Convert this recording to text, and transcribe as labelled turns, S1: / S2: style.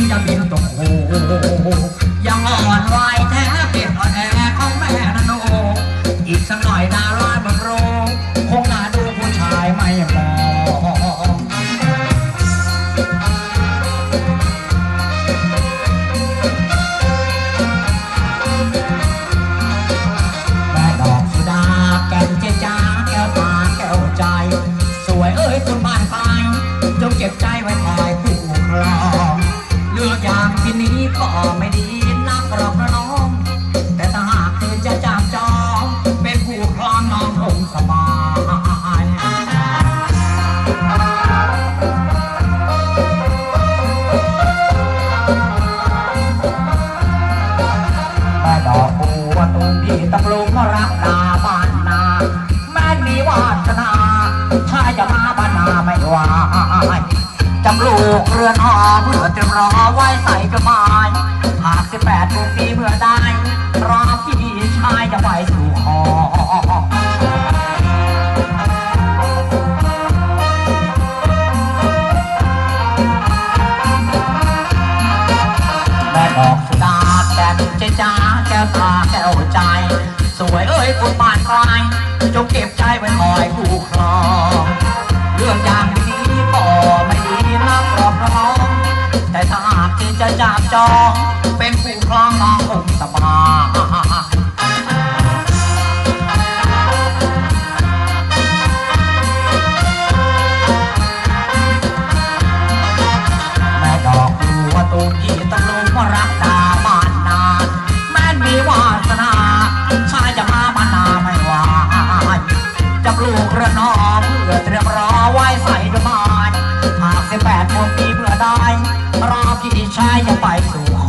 S1: นจะบินตกโหยังอ่อนไหวแท้เป็นอ่อนแอของแม่นโนอีกสักหน่อยดารายมันโรงคงน่าดูผู้ชายไม่มองแม่ด ดอกบัวตูมพี่ตะลุงรักนาบ้านนา แม่มีวาสนาชายจะมาบ้านนาไม่ไหวจำลูกเรือนหอเพื่อเตรียมรอไว้ใส่กระมา จ้าแก้วตาแก้วใจ สวยเอ้ยคุณบ้านไกลจงเก็บใจไว้คอยคู่ครองเรื่องอย่างนี้ก็ไม่ดีนักหรอกน้องแต่ถ้าหากที่จะจับจอง เป็นผู้ครองน้องคงสบาย จะปลูกเรือนหอเพื่อเตรียมรอไว้ใส่ดอกไม้หากสิบแปดโมงปีเพื่อได้รอพี่ชายจะไปสู่